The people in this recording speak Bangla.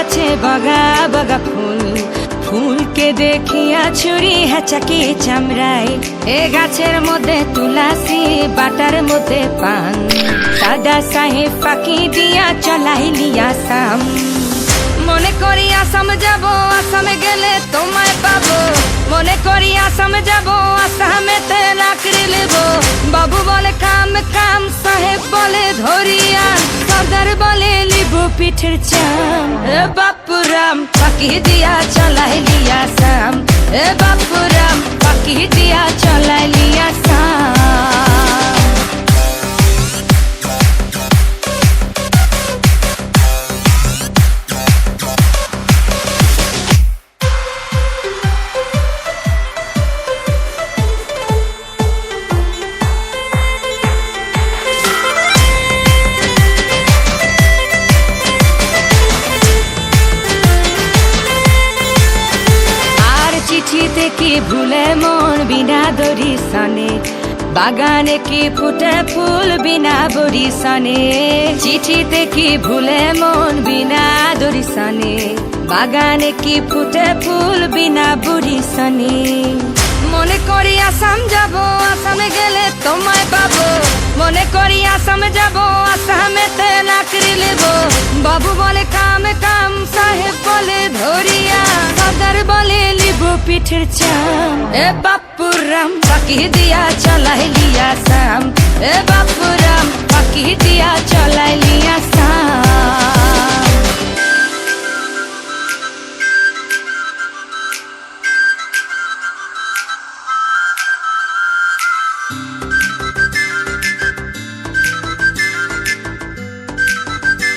আছে বগা বগা ফুল। ফুলকে দেখিয়া ছুরি হেঁচাকি চামড়ায় এ গাছের মধ্যে তুলাসি, বাটার মধ্যে পান। সাদা সাহেব ফাঁকি দিয়া চলাইলি আসাম। মনে করি আসাম যাব, আসামে গেলে তোমায় পাবো। মনে করি আসাম যাব, আসামেতে লাকড়ি নেব। বাবু বলে কাম কাম সাহেব বলে, ধরিয়া সর্দার বলে পিঠের চাম। এ বাপুরাম পাকি দিয়া চালাই লিয়া সাম এ বাপুরাম পাকি কি ভুলে মন বিনা দরি সনে? বাগানে কি ফুটে ফুল বিনা বরি সনে? চিঠিতে কি ভুলে মন বিনা দরি সনে? বাগানে কি ফুটে ফুল বিনা বুড়ি সনে? মনে করি আসাম যাব, আসামে গেলে তোমায় পাবো। মনে করি আসামে যাব আসামে তে লাকড়ি নেব। বাবু বলে কাম কাম, সাহেব বলে ধরিয়া। সর্দার বলে লিব পিঠের চাম এ বাপুরাম পাকি দিয়া চালাই লিয়া সাম এ